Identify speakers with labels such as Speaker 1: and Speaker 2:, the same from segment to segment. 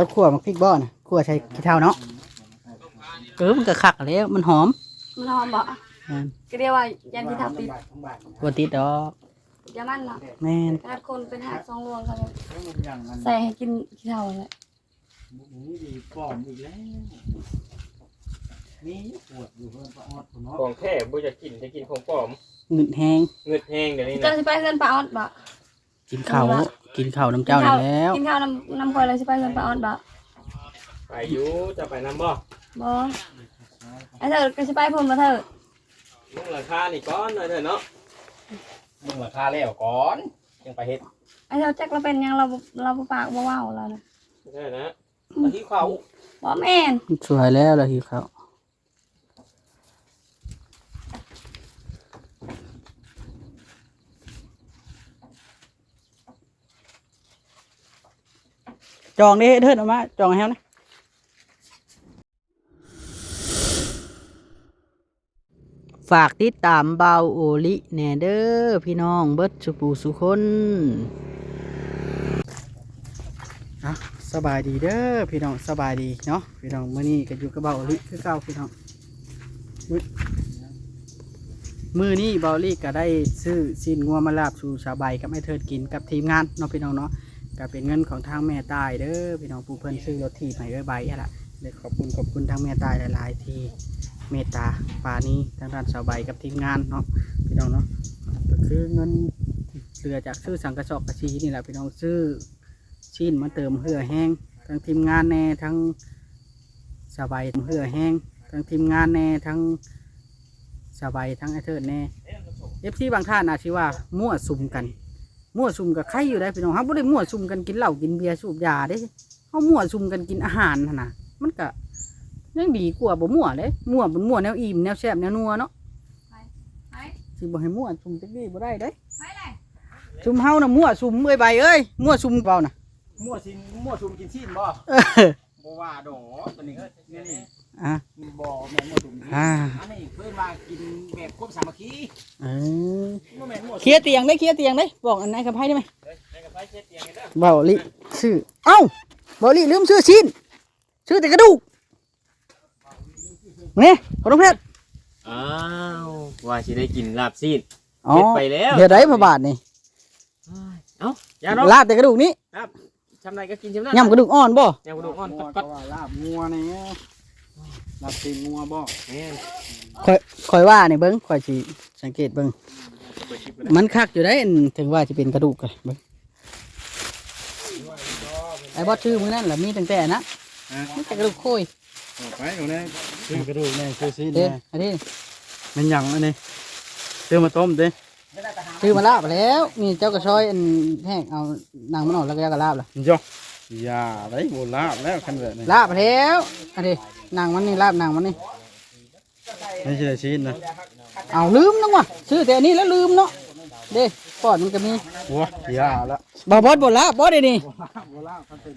Speaker 1: จ้าขั่วมักพริกบ่อนะขั่วใช้ขี้เถ้าเนาะเออมันก็คักแล้วมันหอม
Speaker 2: มันหอมบ่
Speaker 1: แม่น
Speaker 2: ก็เรียกว่ายันที่ทับติด
Speaker 1: บ่ติดดอก
Speaker 2: ยามันเนาะ
Speaker 1: แม่น
Speaker 2: ขนาดคนเป็นหักสองรวงเขาเลยใส่ให้กินขี้เถ้าเลย
Speaker 3: ปอมอีกแล้วนี่ปวดอยู่เพิ่นประออดเนาะ
Speaker 4: ของแท้บ่จะกินจะกินของปลอม
Speaker 1: เงึดแฮง
Speaker 4: เงืดแห้งเดี๋ยวนี้
Speaker 2: เจ้า
Speaker 4: นะ
Speaker 2: สิไปเงินปลาออดบ่
Speaker 1: กินข้าว กินข้าวน้ำเจ้านี่แล้ว
Speaker 2: กินข้าวน้ำน้ำคอยเลยสิไปเงินปลาออดบ่
Speaker 4: ไปอยู่จะไปน้ำบ่
Speaker 2: บ่ไอ้เธอก็สิไปพุ่นมาเถอะ
Speaker 4: มุ่งราคานี่ก้อนหน่อยเถอะเนาะ
Speaker 3: มึงราคาแล้วก่อนยังไปเฮ็ด
Speaker 2: ไอ้เธอจักเราเป็นหยังเราบ่เราบ่ปากบ่เว้าเรานะ
Speaker 4: ใช่นะมาที่เขา
Speaker 2: บ่แม่น
Speaker 1: สวยแล้วล่ะหิวข้า จองไดิเถิดเอามา จองให้เฮานะฝากติดตามเบาโอลิแน่เด้อพี่น้องเบิดสุปูสุคนอะสบายดีเด้อพี่น้องสบายดีเนาะพี่น้องเมื้อนี้ก็อยู่กับเบาโอลิคือเก่าพี่น้องมือนี้เบาลิก็ได้ซื้อสินงัวมาลาบสู่ชาวใบกับไอ้เทิดกินกับทีมงานเนาะพี่น้องเนาะ ก็เป็นเงินของทางแม่ตายเด้อพี่น้องผู้เพิ่นซื้อรถถีบให้เอ้ยใบอะล่ะเลยขอบคุณขอบคุณทางแม่ตายหลาย ๆ ที่เมตตาปานี้ทางด้านสาวใบกับทีมงานเนาะพี่น้องเนาะก็คือเงินเหลือจากซื้อสังกะสอบกระชีนี่แหละพี่น้องซื้อชิ้นมาเติมเหือแห้งทั้งทีมงานแน่ทั้งสาวใบเหือแห้งทั้งทีมงานแน่ทั้งสาวใบทั้งไอเทิดแน่เอฟซีบางท่านอาจสิว่ามั่วสุมกัน มั่วซุ่มกับใครอยู่ได้พี่น้องครับบ่ได้มั่วซุ่มกันกินเหล้ากินเบียร์สูบยาเด้เฮามั่วซุ่มกันกินอาหารหั่นน่ะมันก็ยังดีกว่าบ่มั่วเด้มั่วเป็นมั่วแนวอิ่มแนวแซ่บแนวนัวเนาะ
Speaker 2: ไป
Speaker 1: สิบ่ให้มั่วซุ่มจักดีบ่ได้เด้
Speaker 2: ไปเลย
Speaker 1: ซุ่มเฮาน่ะมั่วซุ่มเอ้ยใบเอ้ยมั่วซุ่มเปล่าน่ะ
Speaker 3: มั่วซินมั่วซุมกินซีนบ่
Speaker 1: เออ
Speaker 3: บ่ว่าดอกตัวนี้ก็นี่นี่
Speaker 1: อะ
Speaker 3: บ่แม่นมั่วซุม
Speaker 1: อ่า
Speaker 3: อันนี้เพิ่นว่ากินแบบควบสามัคคี
Speaker 1: เออ
Speaker 3: บ่แม่นมั่ว
Speaker 1: เคลียร์เตียงได้เคลียร์เตียงได้บอกอันไหนกับไผได้ไหม
Speaker 4: ในกระไฟเช็ดเตียงกันเด้อ
Speaker 1: เบาลิชื่อเอ้าเบาลิลืมชื่อชิ้นชื่อแต่กระดูกนี่ขอต้องเพชร
Speaker 4: อ้าวว่าสิได้กินลาบซีด
Speaker 1: อ๋อ
Speaker 4: เฮ็ดไปแล้ว
Speaker 1: เดี๋ยวได้พระบาทนี่
Speaker 4: เอ้าอย่าดอก
Speaker 1: ลาบแต่กระดูกนี้
Speaker 4: ชำไรก็กินชำนั้น
Speaker 1: ย่ำกระดูกอ่อนบ่
Speaker 4: ยำกระดูกอ่อน
Speaker 3: งัว
Speaker 4: กั
Speaker 3: ก็
Speaker 4: ด
Speaker 3: ว่าลาบงัวนี่ ลาบตีนงัวบ่
Speaker 4: ๆแม่น
Speaker 1: คอยคอยว่าเนี่ยเบิ้งคอยสิสังเกตเบิ้ง
Speaker 4: เปิดคลิปไปเลย
Speaker 1: มันคักอยู่ได้อันถึงว่าจะเป็นกระดูกกันเบิ้งไอ้บอสชื่อมือนั่นแหละมีตั้งแต่นะมีแต่กระดูกโคุย
Speaker 3: ไปเอาแน่ซื้อกระดูกแน่ซื้อซีน
Speaker 1: เด้
Speaker 3: แน่
Speaker 1: อันนี้
Speaker 3: มันหยังอันนี้ซื้อมาต้มเด้
Speaker 1: ชื่อมาลาบแล้วนี่เจ้ากระชอยอันแห้งเอานางมันออกแล้วก็ยากระลาบล่ะ
Speaker 3: ย่อ อย่าได้บ่ลาบแล้วคันแบบนี้
Speaker 1: ลาบแล้วอันนี้นางมันนี่ลาบนางมันนี่
Speaker 3: ไม่ใช่ซีนนะ
Speaker 1: เอาลืมนังวะชื่อแต่อันนี้แล้วลืมเนาะเด้ปอดมันก็มี
Speaker 3: หัวอย่าละ
Speaker 1: บอบอสบอลาบบอสเดี๋ยวนี่
Speaker 3: บ่ลาบคันเป็น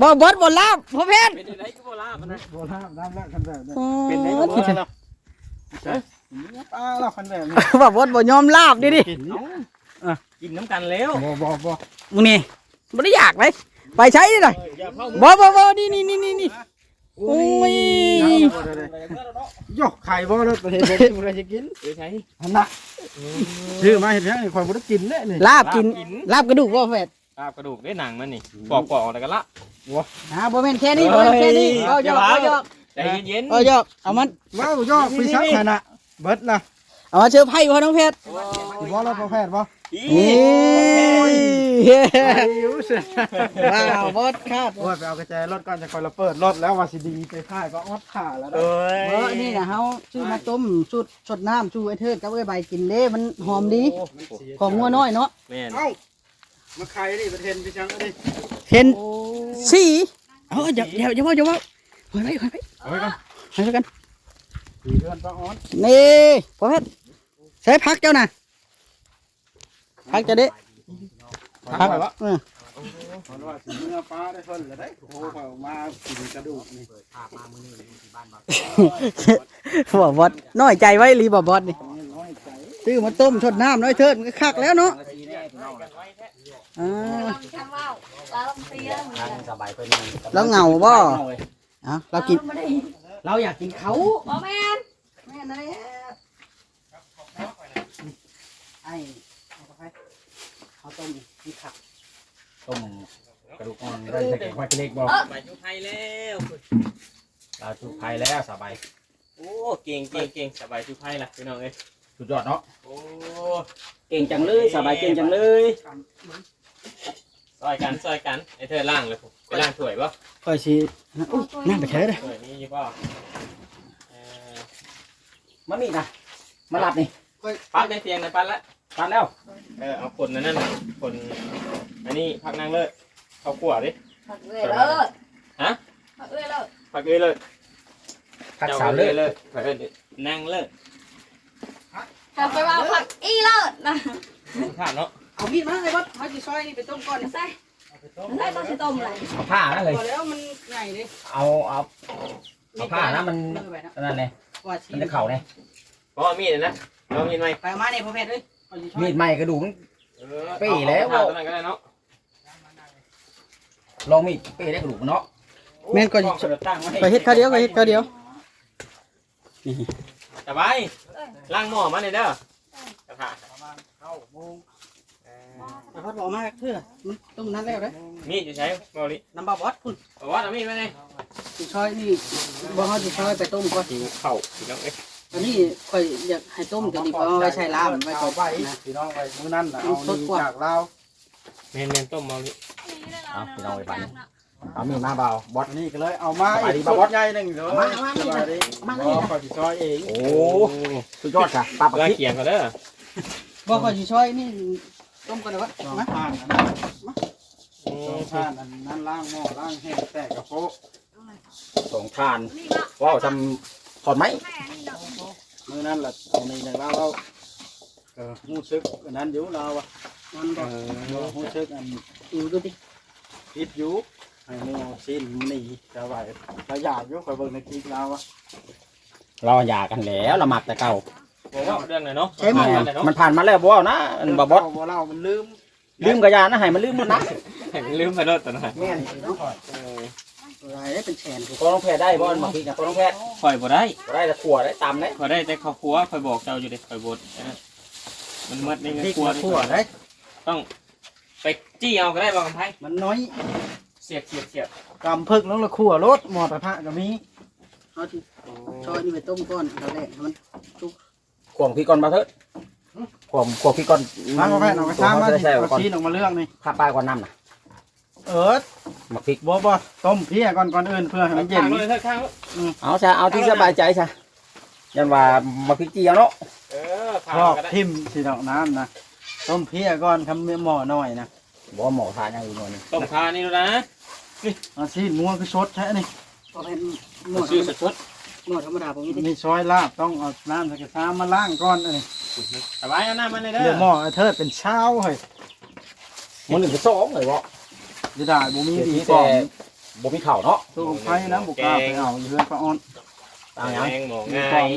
Speaker 1: บอบอสบอลาบพ่อเพชร
Speaker 4: เป็นได้ก็บ่ลาบนะ
Speaker 3: บ่ลาบน้ำละคันแบบนี้
Speaker 4: เป็นได้ก็บ่ลาบเนาะ
Speaker 3: ป้าเราคันแบบนี้
Speaker 1: บอบอสบอยอมลาบดิดิ
Speaker 3: กินนี่
Speaker 4: กินน้ำกันแล้ว
Speaker 3: บ่บ่บ่
Speaker 1: มึงนี่ไม่ได้อยากเลย ไปใช้ดิเลย
Speaker 4: อย่าเผา
Speaker 1: บอบอบอนี่นี่นี่นี่นี่โอ้ย
Speaker 3: โยกไข่บ่เลยประเทศบ่ได้จะกิน
Speaker 4: เอ้ยใช่
Speaker 3: อันน่ะชื่อมาเห็นยังนี่ข่อยบ่ได้กินแน่นี่
Speaker 1: ลาบกินลาบกระดูกบ่เฟด
Speaker 4: ลาบกระดูกได้หนังมันนี่ปอกๆแล้วก็ละ
Speaker 1: อ่าบ่แม่นแค่นี้บ่แม่นแค่นี้เอาหยอกเอาหยอก
Speaker 4: ใจเย็นๆ
Speaker 1: เอาหยอกเอามัน
Speaker 3: ว้าวย่อพี่ชักขนาดเบิดนะ
Speaker 1: เอามาเชื่อไพ่พ่อน้องเพชร
Speaker 3: บ่แล้วพอแพทย์บ่
Speaker 1: นี่
Speaker 3: อายุเสีย
Speaker 1: ว้าวบอสคาด
Speaker 3: โอ้ยไปเอากระจายรถก่อนจะคอยเราเปิดรถแล้วว่าสิดีไปค่ายก็ออดขาแล้ว
Speaker 4: เอ้ย
Speaker 1: เบอร์นี่นะเฮาชื่อมาต้มชุดชดน้ำชูไอ้เทิดกับไอ้ใบกินเด้มันหอมดี ของงัวน้อยเนาะ
Speaker 4: แม่น
Speaker 3: เอ้ามาใครดิประเทศพี่ชังดิ
Speaker 1: เห็นสีเอาอย่าอย่าอย่าว่าอย่าว่าหอยไปหอยไป
Speaker 3: เอาไว้ก่อน
Speaker 1: หอยไปกัน
Speaker 3: สี่เดือนก็ออด
Speaker 1: นี่พ่อเพชรใช้พักเจ้าน่ะ พักจะได้
Speaker 3: พักไปวะ
Speaker 1: เออ
Speaker 3: เพราะว่าสิเนื้อปลาได้เพิ่นเลยได้โอ้โหเขามากินกระดูกนี่
Speaker 1: บ่บอสน้อยใจไว้รีบ่บอสนี่
Speaker 3: น้อยใจ
Speaker 1: ซื้อมาต้มชดน้ำน้อยเทิดมันก็คักแล้วเนาะอ่า
Speaker 2: เราทำว่าวเราเสียเหมือน
Speaker 5: ทาง
Speaker 2: กัน
Speaker 5: สบายเพิ่น
Speaker 1: แล้วเหงาบ่อะเรากิน
Speaker 2: ไม่ได้
Speaker 5: เราอยากกินเขา
Speaker 2: บอแมน
Speaker 1: แม่นั่นแหละไอ้เอาไป เอาต้มนี่ขับ
Speaker 5: ต้มกระดูกอ่อนได้ใส่แกงควายเล็กบ่
Speaker 4: ไปจุไทยแล้ว
Speaker 5: ลาจุไทยแล้วสบาย
Speaker 4: โอ้เก่งเก่งเก่งสบายจุไทยล่ะพี่น้องเอ้ย
Speaker 5: สุดยอดเนาะ
Speaker 4: โอ้
Speaker 5: เก่งจังเลยสบายเก่งจังเลย
Speaker 4: ซอยกันซอยกันไอ้เธอล่างเลยผมไปล่างถ้วยป่ะ
Speaker 1: ค่อยชีอุ้ยนั่งไปเถอะเด้อ
Speaker 4: ถ้วยนี้ยี่ป่ะเออ
Speaker 5: มานี่นะมาหลับนี่
Speaker 4: พักในเตียงนะปันละ
Speaker 5: ตันแล้ว
Speaker 4: เออเอาคนนั้นนั่นคนอันนี้พักนั่งเลยเข้าขวดิ
Speaker 2: ผักเอื้อยเลิศ
Speaker 4: ฮะ
Speaker 2: ผักเอื้อยเลิศ
Speaker 4: พักเลยเลย
Speaker 5: พักสาวเลย
Speaker 4: เลยพักเลยนั่งเลย
Speaker 2: ทำไปว่าผักอีเลิศนะ
Speaker 4: ข้ามเนาะ
Speaker 1: เอามีดมาเลยวัดเขาจะซอยนี่ไปต้มก่อน
Speaker 2: ใส่ใส่ต้องใช้ต้มอะไร
Speaker 5: เอาผ้านะเลย
Speaker 1: พอแล้วมันใหญ่ดิ
Speaker 5: เอาเอาเอาผ้านะมัน
Speaker 1: เลิกไปนะ
Speaker 5: นั่นเลย
Speaker 1: ว่าชี
Speaker 5: มันจะเข่าเนี่ย
Speaker 4: เพราะว่ามีดนะเรามีดไหม
Speaker 1: ไปเอามาเนี่ยพ่อแพทย์เอ้ยเอาสิซอย
Speaker 5: มีดใหม่กระดูกมัน
Speaker 4: เออ
Speaker 5: ปี้แล้ว
Speaker 4: เอาตัวนั้นก็ได้เนาะ
Speaker 5: ลองมีดเป้ได้กระดูกมันเนาะ
Speaker 1: แม่นก็
Speaker 5: กล้องจะตั้งไว้
Speaker 1: ไปเฮ็ดข้าวเดียวไปเฮ็ดข้าวเดียวนี่
Speaker 4: สบายล้างหม้อมาเลยเด้อกระถา
Speaker 5: เข้าโมง
Speaker 1: แต่พัดบอกมาเพื่อมันต้มนั้นแล้วเด้อ
Speaker 4: มีดจะใช้บริ
Speaker 1: น้ำบาบอสพุ่น
Speaker 4: บอกว่าเอามีดมาเลย
Speaker 1: สิซอยนี่บ่เฮาสิซอยไปต้มก่อน
Speaker 4: หิวเข่าพี่น้องเอ้ย
Speaker 1: อันนี้ข่อยอยากให้ต้มตัวนี้เพราะว่าไว้ใช้ลามไว้ก่อน
Speaker 5: ไป
Speaker 1: นะ
Speaker 5: พี่น้องไปมื้อนั้นน่ะเอา
Speaker 1: สดกว่า
Speaker 5: จากลาว
Speaker 4: แมนแมนต้มเมาลิ
Speaker 5: เอาพี่น้องไปปั่นเอามีดมาเบาบอส
Speaker 3: อันนี้ก็เลยเอามา
Speaker 5: สบายดี
Speaker 3: อีก
Speaker 5: บ่
Speaker 3: ส
Speaker 5: บอส
Speaker 3: ดใหญ่หนึ่งเด้อ
Speaker 1: เอามาเอามา
Speaker 3: สบายดี
Speaker 1: เอามา
Speaker 3: บ่
Speaker 1: นี่นะ
Speaker 3: ขอสิซอยเอง
Speaker 5: โอ้สุดยอดค่ะปลาปลา
Speaker 4: ลา
Speaker 5: พริก
Speaker 4: เขียงเขาเด้อ
Speaker 1: บ่ข่อยสิซอยนี่ต้มก่อนเด้อวะ
Speaker 3: สอง
Speaker 1: มา
Speaker 3: ผ่านอันนั้นสองผ่านอันนั้นล้างหม้อล้างแห้งแตกกระโปะ
Speaker 5: สองทานว้าวทำถอดไหม
Speaker 3: มื้อนั้นล่ะเอานี่ในลาวเราเออฮู้ซึกอันนั้นอยู่ลาวอะ
Speaker 1: มันบ่
Speaker 3: เราฮู้ซึกอัน
Speaker 1: ดูดูดิ
Speaker 3: ผิดอยู่ให้หมูสิ้นหนีจะไหวเราอยากอยู่คอยเบิ่งในคลิปลาวอะ
Speaker 5: เราหย่ากันแล้วเราหมักแต่เก่า
Speaker 4: บอกว่าเรื่องไหนเนาะ
Speaker 5: มันผ่านมาแล้วบ่าวนะอันบ่บอส
Speaker 3: บ่เล่ามันลืม
Speaker 5: ลืมกระยานะให้มันลืมหมดนะ
Speaker 4: เห็นลืมไปรถตัวนั้น
Speaker 5: แม่น
Speaker 4: เออ
Speaker 1: หลายได้เป็นแสนพุ่น
Speaker 5: พอน้องแพทย์ได้บ่หมักพริกนะพอน้องแพทย์
Speaker 4: ข่อยบ่ได้
Speaker 5: บ่ได้แต่ขั่วได้ตำได้
Speaker 4: ข่อยได้แต่ข้าวคั่วข่อยบอกเจ้าอยู่เด็ข่อยบดอันนั้นมันมัดในเงิน
Speaker 3: พริก
Speaker 4: ครัว
Speaker 3: มาคั่วได้
Speaker 4: ไปจี้เอาก็ได้บอกกันไพ่
Speaker 3: มันน้อย
Speaker 4: เสียบเสียบเสียบ
Speaker 3: กำพึกลงละคั่วรถหมอตะพะก็มี
Speaker 1: เอาสิซอยนี่ไปต้มก่อนตอนแรกให้มัน
Speaker 5: ขวงพริกก่อนมาเถอะขวงขวงพริกก่อน
Speaker 3: มาพ่อแม่เอาไปซ้ำมา
Speaker 5: ใส่
Speaker 3: สิ
Speaker 5: ใส่
Speaker 3: เอา
Speaker 5: ก่อน
Speaker 3: ชี้ออกมาเรื่องนี่
Speaker 5: ข้าปลายก่อนน้ำนะ
Speaker 3: เออ
Speaker 5: หมักพริก
Speaker 3: บ่บ่ต้มเพี้ยก่อนก่อนอื่นเพื่อให้มันเย็น
Speaker 4: ข้างเลยเถอะข้างเลย
Speaker 5: เอาซะเอาที่สบายใจซะยันว่าหมักพริกเจียวเนาะ
Speaker 4: เออข้าง
Speaker 3: พอก
Speaker 4: ก็ได้
Speaker 3: ทิ่มสีดอกน้ำนะต้มเพี้ยก่อนทำหม้อหน่อยนะ
Speaker 5: บ่หมอทานอย่างอื่นหน่อยนึง
Speaker 4: ต้มคานี่ดูนะ
Speaker 3: เอาซีนมัวคือชดใช่นี่
Speaker 1: พอเป็นหมด
Speaker 4: ชื่อสด
Speaker 1: หมดธรรมดาผมนี่ดิ
Speaker 3: นี่ซอยลาบต้องเอาน้ำใส่กระซ้ามาล้างก่อนเอ้ย
Speaker 4: สบายเอาหน้ามันเลยเด้
Speaker 3: เดี๋ยวห
Speaker 4: อ
Speaker 3: ม้อไอ้เทิดเป็นเช้าเฮ้ย
Speaker 5: มันหนึ่งเป็นสองเลยบ่
Speaker 3: จะได้บ่มี
Speaker 5: เดี๋ยว
Speaker 3: ดี
Speaker 5: นี้
Speaker 3: ก่
Speaker 5: แต่
Speaker 3: อน
Speaker 5: บ่มีเข่าวเนาะ
Speaker 3: ตู้ไฟนะบุกกล้าไปเอาอยู่เรือนปลาอ้อน
Speaker 5: ตามยัง
Speaker 4: งหมอง
Speaker 3: มี
Speaker 4: ง่าก
Speaker 3: ล่อง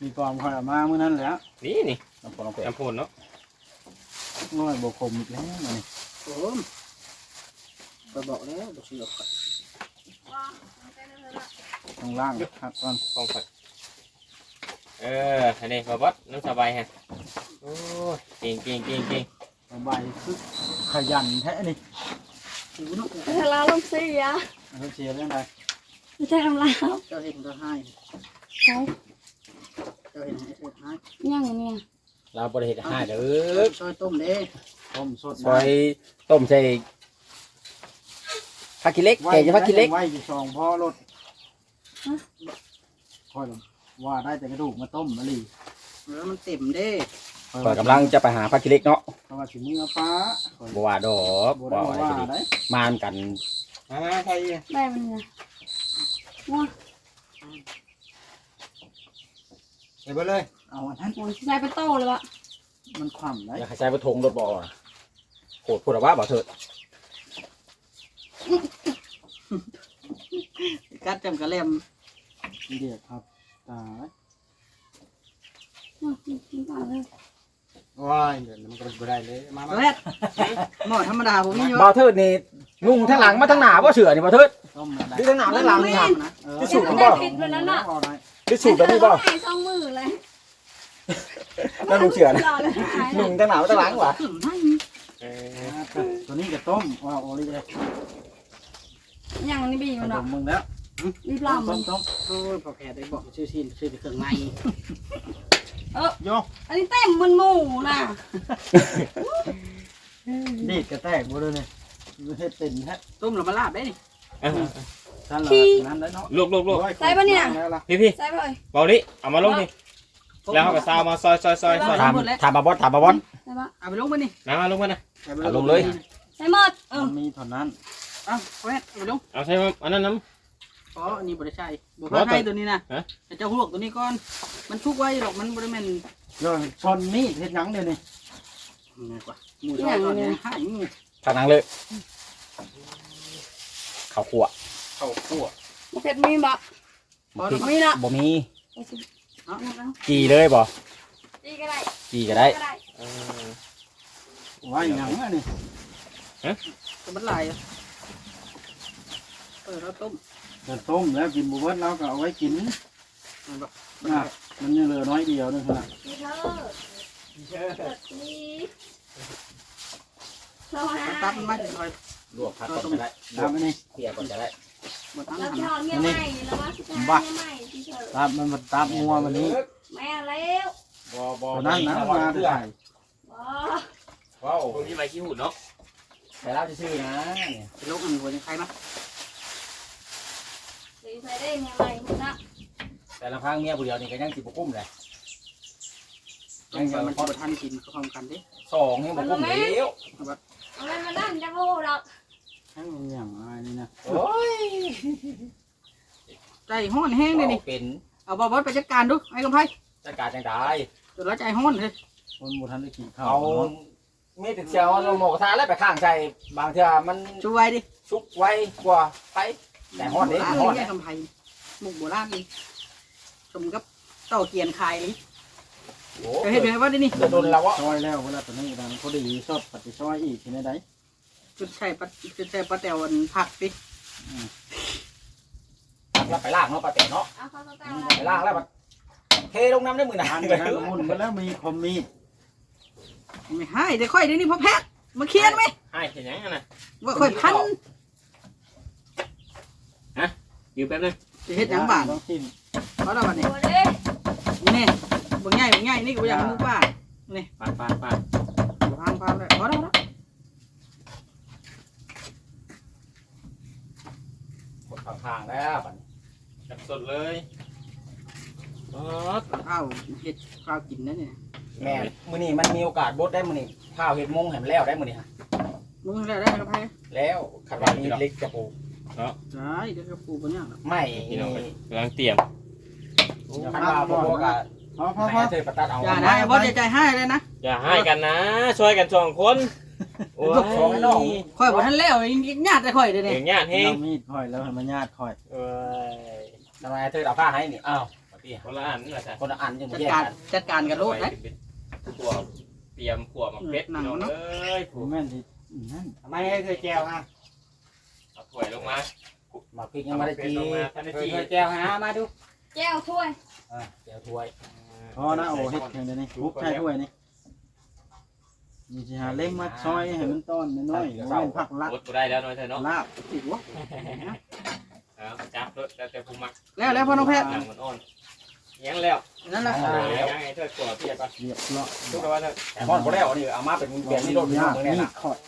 Speaker 3: มีกล่องคอยเอามาเมื่อนั้นแหละ
Speaker 4: นี่นี่
Speaker 5: น้ำพอน้องเป็ด
Speaker 4: น้ำพูนเนาะ
Speaker 3: น้อยบกคมอีกแล้วนี่
Speaker 1: โอ้มไปบอกแล้วบ่ซื้อหรอกข่อย
Speaker 3: ต้องล่างครับก่อน
Speaker 4: ของข่อยเอออันนี้มาบดน้ำสบายฮะโอ้ยเก่งเก่งเก่งเก่ง
Speaker 3: สบายคือขยันแท้นี่
Speaker 1: อยู่เนาะ
Speaker 2: เวลาลงเสีย
Speaker 3: เขาเชียร์เรื่องใด
Speaker 2: ไม่ใช่ทำลาว
Speaker 1: เจ้าเห็นก็ให้
Speaker 2: เขา
Speaker 1: เจ้าเห็นให้เถิดให้
Speaker 2: ย่างเนี่ย
Speaker 5: เราบริเหตุให้เด้อ
Speaker 1: ซอยต้มเด้
Speaker 3: ต้มสด
Speaker 5: ซอยต้มใส่ผักขี้เหล็กแกงจะผักขี้เหล็ก
Speaker 3: ไว้อยู่สองพ่อรถค่อยลงว่าได้แต่กระดูกมาต้มมะลี
Speaker 1: แล้วมันเต็มเด้
Speaker 5: ข่อยกำลังจะไปหาผักขี้เหล็กเนาะ
Speaker 3: เพราะว่าถึงมือฟ้าข่อย
Speaker 5: บ่ว่าดอก
Speaker 3: บ่
Speaker 5: บ่
Speaker 3: ได้
Speaker 5: ว่า
Speaker 3: ว่า
Speaker 5: อะไรก็ดี
Speaker 3: ได้
Speaker 5: มานกัน
Speaker 3: มาใคร
Speaker 2: ได้มันเนี่ยว้า
Speaker 3: ไปเบ่เลยเอาอันนั้น
Speaker 2: โอ้ยใส่ไปโต้เลยวะ
Speaker 3: มันคว่ำได้
Speaker 5: อยากให้ใช้ปฐมรถบ่อนะโหดพูดว่าบ่เถิด
Speaker 1: กัดจำกระเลม
Speaker 3: เดียดครับตาย
Speaker 2: ว้ากินปลาเลย
Speaker 3: ว้ยเดี๋ยวมันก็บ่ได้เลยมามา
Speaker 1: เวทหมอธรรมดาผมนี่อยู่
Speaker 5: บ่าวเทิดนี่นุ่งทั้งหลังมาทั้งหน้าบ่เสือนี่บ่าวเทิด
Speaker 3: ต้มอะไร
Speaker 5: ที่ทั้งหน้าทั้งหลังนี่ครับ
Speaker 3: เออ
Speaker 5: ที่สุด
Speaker 2: ได้ปิดไปแล้วน่ะ
Speaker 3: เอาได้
Speaker 5: ที่สูบแบบนี้บ่
Speaker 2: หายสองมือเลย
Speaker 5: นั่นนุ่งเสือนะนุ่งทั้งหน้าทั้งหลังว่ะ
Speaker 4: เออ
Speaker 3: ตัวนี้ก็ต้มว้าวโอลิเลย
Speaker 2: ยังนี่บี
Speaker 3: ผ
Speaker 2: มัน
Speaker 3: ส
Speaker 2: เนาะ
Speaker 3: มมึงแล้ว
Speaker 2: รีบ
Speaker 3: ต้ม
Speaker 2: ลำ
Speaker 3: ต้
Speaker 2: มั
Speaker 3: ม
Speaker 2: น
Speaker 3: ต้ม
Speaker 1: โอ้ยพอแพทย์ได้บอกชื่อซีนชื่อเครื่องใน
Speaker 3: โย
Speaker 2: อันนี้เต็มมันหมูน่ะ
Speaker 3: ดีดกระแตกบ่เลยเนี่ยเฮ็ดเป็นแฮะ
Speaker 1: ต้มแล้วมาลาบได้นี่
Speaker 4: อะ
Speaker 3: ท่านละนั้นได้เนาะ
Speaker 4: ลูกลูกลูก
Speaker 2: ใส่ปะเนี่ย
Speaker 3: แล้วล่ะ
Speaker 4: พี่พี่
Speaker 2: ใส่ไปเลย
Speaker 4: เบาดิเอามาลงนี่แล้วเขาก็ซาวมาซอยซอยซอยซอย
Speaker 5: ถามถามบ่าวบอสถามบ่าวบอส
Speaker 2: ใส่ปะ
Speaker 1: เอาไปลงไปนี่
Speaker 4: น้ำมาลงมานะ
Speaker 1: เอาไป
Speaker 5: เอาลงเลย
Speaker 2: ใส่หมดเออ
Speaker 3: มันมีเท่านั้น
Speaker 1: เอาเวทเอาไปลง
Speaker 4: เอาใช่ไหมอันนั้นน้
Speaker 1: อ๋ออันนี้บริชัยบอกว่าให้ตัวนี้นะ
Speaker 4: ฮะ
Speaker 1: แต่เจ้าหวกตัวนี้ก่อน มันทุกไว้หรอก มันบริเวณ
Speaker 3: โยชนมีดเฮ็ดหยังเดี๋ยวนี้
Speaker 1: นี่กว่าหมูทอดตอนนี้ให้หมู
Speaker 5: ทางหนังเลยข้าวคั่ว
Speaker 3: เข้าคั่ว
Speaker 2: มะเขือมีบ่
Speaker 1: พอแล้วมั้ย
Speaker 2: มีละ
Speaker 5: บ่มี
Speaker 2: เอาสิ
Speaker 1: เอา
Speaker 2: เอาแล้ว
Speaker 5: จีเลยบ่
Speaker 2: ดีก็ได้
Speaker 5: จีก็ได้
Speaker 2: ก็ได้ำ
Speaker 4: เออ
Speaker 3: ไว้หยังอะนี่
Speaker 1: ตัวมันลายอะเออเราต้ม
Speaker 3: จะต้มแล้วกินบ่เบิดเราก็เอาไว้กิน
Speaker 1: มันบอก
Speaker 3: นะมันยังเหลือน้อยเดียวนึงนะ
Speaker 2: ดีเธอเกิดดีเราหา
Speaker 1: ตัดมันมาคอย
Speaker 5: ลวกผักก่อนก็ได้ลว
Speaker 3: ตากมอันนี้
Speaker 5: เปียกก่อนก็ได้
Speaker 1: มาตั้ง
Speaker 2: เรา
Speaker 1: หัน
Speaker 2: ชอบเงี้ยใหม่แล้วว่าสุดท้ายเงี้ยใหม่ที่เธอ
Speaker 3: ตามมันมาตามงัวมันนี้
Speaker 2: แม่แล้ว
Speaker 5: บ่บ่
Speaker 3: ตอนนั้นนะมาได้
Speaker 2: บ่
Speaker 5: ว้าว
Speaker 4: คนที่ไปขี้หุ่นเนาะ
Speaker 5: แต่เราซื่อๆนะเนี่ย
Speaker 1: ไปลงอันหัวยังใครมา
Speaker 2: สีใส่ได้เงี้ยใหม่คุณนะ
Speaker 5: แต่ละครั้งเมียผู้เดียวนี่ก็ยังสิบ่กุ้มเลย
Speaker 1: ลงไปมันจะทันกินพร้อมกันดิ
Speaker 5: สองยังบ่กุ้มแล้ว
Speaker 2: เอาไว้มานั่นจะโง่ดอก
Speaker 3: ให้มันอย่างอะไรนี่นะ
Speaker 5: โอ้ย
Speaker 1: ใจห้อนแห้งเลยนี่
Speaker 5: เป็น
Speaker 1: เอาบอสไปจัดการดูไอ้กำไพ
Speaker 5: จัดการจังได๋
Speaker 1: เดี๋ยวเราใจห้อนเลย
Speaker 3: คนบ่ทันได้กินข้าว
Speaker 5: เอามีดเชียวเอาหมูกระทะแล้วไปข้างใส่บางเทื่อมัน
Speaker 1: ช่วยดิ
Speaker 5: ชุกไว้กว่าไป แต่ฮอดเด้
Speaker 1: ฮ
Speaker 5: ฮ
Speaker 1: อ
Speaker 5: อ
Speaker 1: ด
Speaker 5: ด
Speaker 1: ไอ้
Speaker 5: เด้
Speaker 1: กำไพหมุกโบราณนี่สมกับเต่าเกียนคายเลย
Speaker 5: โอ้
Speaker 1: จะเห็นไหมว่าดินี่
Speaker 5: จะโดนแล้ววะ
Speaker 3: ซอยแล้วเวลาตัวนี้ดังเขาดีชอบปฏิซอยอีกทีไหนได้
Speaker 1: จุดใช่ปะจุดใช่ปลาแตวอันผักดิ
Speaker 5: แล้วไปล่างเนาะปลาเต๋เนาะ
Speaker 2: เอาเข้าเตา
Speaker 5: ไปล่างแล้วมันเทลงน้ำได้มือหนา
Speaker 3: ทานไปทางมุนมาแล้วมีคมมีด
Speaker 1: ไม่ให้เดี๋ยวค่อยเดี๋ยวนี้พ่อแพทย์มาเคลียร์ไหม
Speaker 4: ให้เห็นยังไงนะ
Speaker 1: ว่าค่อยพัน
Speaker 4: อยู่แป๊บนึง
Speaker 1: จะเฮ็ดหยังบ้าน
Speaker 3: ต้องกิน
Speaker 1: เพราะเราบัดนี้
Speaker 2: โอ้เด้
Speaker 1: นี่บ่ง่ายบ่ง่ายนี่ก็บ่อยากให้ลูกป้า
Speaker 4: ปาดปาดปาด
Speaker 1: พังพังเลยพอแล้วพอแล้ว
Speaker 5: กดข้างๆแล้วบัดนี้
Speaker 4: จับสดเลยอ๋อ
Speaker 1: ข้าวเฮ็ดข้าวกินนะเนี่ย
Speaker 5: แม่มื้อนี้มันมีโอกาสบดได้มื้อนี้ข้าวเห็ดมงให้มันแล้วได้มื้อนี้ฮะ
Speaker 1: มึงได้ได้ครับไผ
Speaker 5: แล้วขัดว่ามีเล็กจะปลูก
Speaker 1: ได้เดี๋ยวก็ปลูกบ่ยากหรอก
Speaker 4: พี่น้องกำลังเตรียม
Speaker 5: ขัดว่าบ่บ่ก็
Speaker 3: พอพอพ
Speaker 5: ให้
Speaker 3: อ
Speaker 5: เธอประตัดเอา
Speaker 1: อย่านะบ่ได้ใจให้เลยนะ
Speaker 4: อย่าให้กันนะช่วยกันสองคนโอ้ย
Speaker 1: ค่อยบ่ทันแล้วยังญาติแต่ค่อยเด้อ
Speaker 4: เสี
Speaker 1: นี่
Speaker 4: ยงญาติเฮง
Speaker 3: เรามีดค่อยแล้วให้มันญาติค่อย
Speaker 4: เอ้ย
Speaker 5: ทำไมเธอเอาผ้าให้นี่อ้าวปฏิ
Speaker 4: คนละอันนี่แหละจ้ะ
Speaker 5: คนละอันจัง
Speaker 1: จัด
Speaker 5: แยก
Speaker 1: การ
Speaker 5: กัน
Speaker 1: จัดการกับโลดนะ
Speaker 4: ขวบเตรียมขวบมาเป็ดพี่น้องเอ้ย
Speaker 3: ผมแม่นที่นั่น
Speaker 5: ทำไมให้เธอแก้วฮะ
Speaker 4: เอา ถ้วยลงมา
Speaker 5: มาพริกยังไม่ได้
Speaker 4: เป็ด
Speaker 5: จี
Speaker 4: ลงมาทันที
Speaker 5: แก้วหามาดู
Speaker 2: แก้วถ้วย
Speaker 5: แก้วถ้วย
Speaker 3: พอนะโอ้เฮ็ดแข่งเดี๋ยวนี้ทุบใช่ด้วยนี่มีสิหาเล่มมาซอยให้มันต้อนน้อยๆแล้วเป็นผักลัก
Speaker 4: รถกูได้แล้วน้อยเธอเนาะ
Speaker 3: ลาบติดวะ
Speaker 4: เอาจับรถแล้วแต่ผู้มัก
Speaker 1: แล้วแล้วพ่อน้องแพทย์
Speaker 4: หนังมันอ่อนยังแล้ว
Speaker 1: นั่นแหละ
Speaker 4: ยังไงเธอกดเพียบก่อน
Speaker 3: เรียบร้อย
Speaker 4: ทุกคนว่าเธอ
Speaker 5: แต่พอดบ่แล้วนี่เอามาเป็นเปลี่ยนที่รถพี่น้องเมืองนี่
Speaker 3: มี
Speaker 5: น่ะ
Speaker 3: ดขอด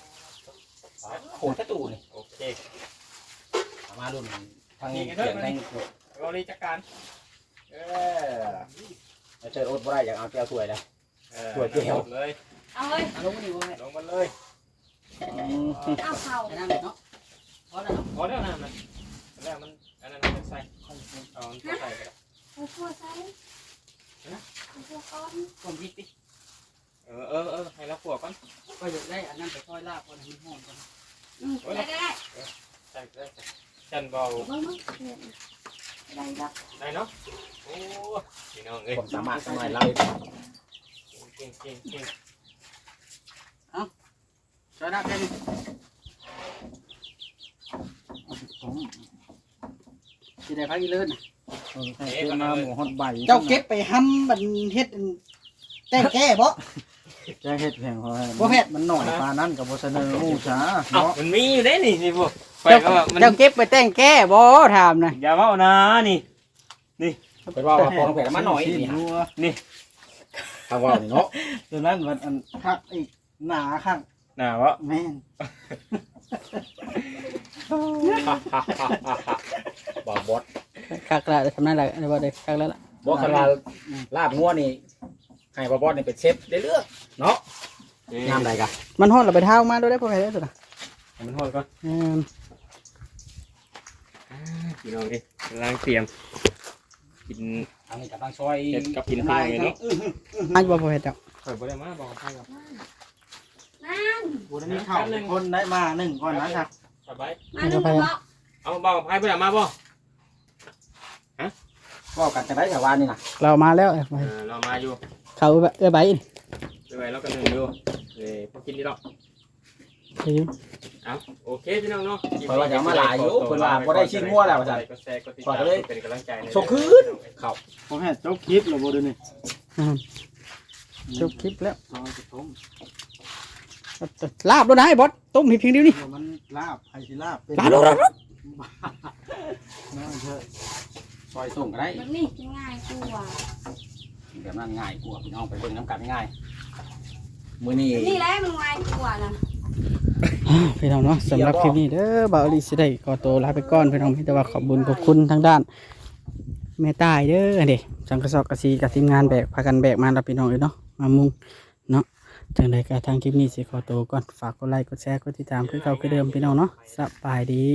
Speaker 5: โหแค่ตู้นี่
Speaker 4: โอเค
Speaker 5: เอา มารุ่นทางนี้เปลี่ยนทาง
Speaker 4: เราลีจัดการ
Speaker 5: เออเจอรถบ่ได้อยากเอาแก้วถ้วยแล้ว
Speaker 4: ตรวจเดียว เลย
Speaker 2: เอาเลย
Speaker 1: เอาลงนี่บ่แม่
Speaker 4: ลงมาเลย
Speaker 2: เอาเข่า
Speaker 1: ไอ้นั่นเลยเนาะพอแล้วเนาะ
Speaker 4: พอแล้วนะมันแล้วมันอันนั้นมันใส่เอาใส่ไป
Speaker 2: เอาถ้วยใส่เอาถ้วยก้อน
Speaker 1: ผมพริกดิ
Speaker 4: เออเออเออให้เราขวบก่อน
Speaker 1: ก็อยากได้อันนั้นไปซอยลาบก่อนให้มันหอมก่อน
Speaker 2: อืมได้ได้ได้
Speaker 4: ใส่ได้ จันเบา
Speaker 2: เบิ่งมั้งได้ละ
Speaker 4: ได้เนาะโอ้พี่น้องเอ้ย
Speaker 5: ผมสามารถทำอะไรเรา
Speaker 4: เก่งเก่งเก่ง
Speaker 1: ช่วยนักแค่นี้
Speaker 3: ผม
Speaker 1: สิได้พักอีเลิศน่ะ
Speaker 3: ให้เก็บมาหมูฮอดใบ
Speaker 1: เจ้าเก็บไปห้ำบันเฮ็ดอันแต่งแก้บ่
Speaker 3: แจ้งเฮ็ดแข่งเขาให้
Speaker 1: บ่เฮ็ด
Speaker 3: มันหน่อยปานนั้นกับบ่เสนอหมู่ช้า
Speaker 4: เอ้า
Speaker 3: เนาะ
Speaker 4: มันมีอยู่ได้นี่นี่พวก ไป
Speaker 1: เจ้า
Speaker 4: ก็ว่ามัน
Speaker 1: เจ้าเก็บไปแต่งแก้บ่ถามนะ
Speaker 4: อย่าเว้านะนี่
Speaker 5: เป็นว่าว่าพอต้องแผ่มาหน่อย
Speaker 3: สิ
Speaker 5: นี่ฮะ
Speaker 3: นัว
Speaker 5: ทางว่านี่เนาะ
Speaker 3: ตัวนั้นมันอันคักอีกหนาคัก
Speaker 4: น่าวะ
Speaker 3: แม่น
Speaker 5: บ่บด
Speaker 1: คักละทำนั่นแหละอะไรบ่ได้คักแล้วล่ะ
Speaker 5: บ่คันว่าลาบงัวนี่ให้บ่บดนี่เป็นเชฟได้เลือกเนาะยามใดกะ
Speaker 1: มันฮ้อนเราไปเท้ามาด้วยได้พ่อแม่ได้อสุดน่ะ
Speaker 4: ให้มันฮอดก่อน
Speaker 1: อืม
Speaker 4: พี่น้องดิกำลังเตรียมกิน
Speaker 5: ทางนี้ก็ต้องซอย
Speaker 4: เฮ็ดกับกินพี่น้องเลยเนาะ
Speaker 1: อันบ่พ่อแม่เจ้า
Speaker 4: ข่อยบ่ได้มาบอกให้ครับ
Speaker 2: นั่น
Speaker 3: บุญนี้เข้าคนได้มาหนึ่งก่อนนะครับ
Speaker 4: สบาย
Speaker 2: มาหนึ่งกระบอก
Speaker 4: เอาบอกกับไพ่บ่ได้มาบ่
Speaker 5: ก็กันจะได้ชาวบ้านนี่นะ
Speaker 1: เรามาแล้วเอ้ย
Speaker 4: เออเรามาอยู่
Speaker 1: เขาเอ้ยใบนี่
Speaker 4: ไปๆเราก็นึ่งอยู่เอ้พอกินดีดอก
Speaker 1: ไปอยู่
Speaker 4: เอาโอเคพี่น้องเนาะ
Speaker 5: เพราะว่าจะมาหลายอยู่เพิ่นว่าบ่ได้ชิ้นงัวแล้วว่าซั่น
Speaker 4: ก็แชร์ก็ติดตามเป็นกำลังใจ
Speaker 5: ส่งคืนเข้า
Speaker 3: ผมเห็นเจ้าคลิปแล้วบ่เดูนี่
Speaker 1: อืมจบคลิปแล้ว
Speaker 3: เอาไปต้ม
Speaker 1: ลาบด้วยนะไอ้บอสต้มเพียงเดียวนี่
Speaker 3: เดี๋ยวมันลาบใครสิลาบเป็น
Speaker 1: ลาบลาบลาบ
Speaker 3: น้อยเถอะ
Speaker 5: ซอยส่งก็ได้
Speaker 2: แบบนี้จะง่ายกว่า
Speaker 5: แบบนั้นง่ายกว่าพี่น้องไปเบิ่งน้ำกันง่ายมื้อนี้
Speaker 2: แบบนี่แหละมันง่ายกว่านะ
Speaker 1: พี่น้องเนาะสำหรับคลิปนี้เด้อบ่าวอลิสิได้ขอตัวลาไปก่อนพี่น้องพี่แต่ว่าขอบคุญขอบคุณทางด้านแม่ตายเด้อเด็กจังกระสอบกระซีกับทีมงานแบกพากันแบกมาเราพี่น้องเลยเนาะมามุงเนาะจังใดก็ทางคลิปนี้สิขอตัวก่อนฝากกดไลค์กดแชร์กดติดตามคือเก่าคือเดิมพี่น้องเนาะสบายดี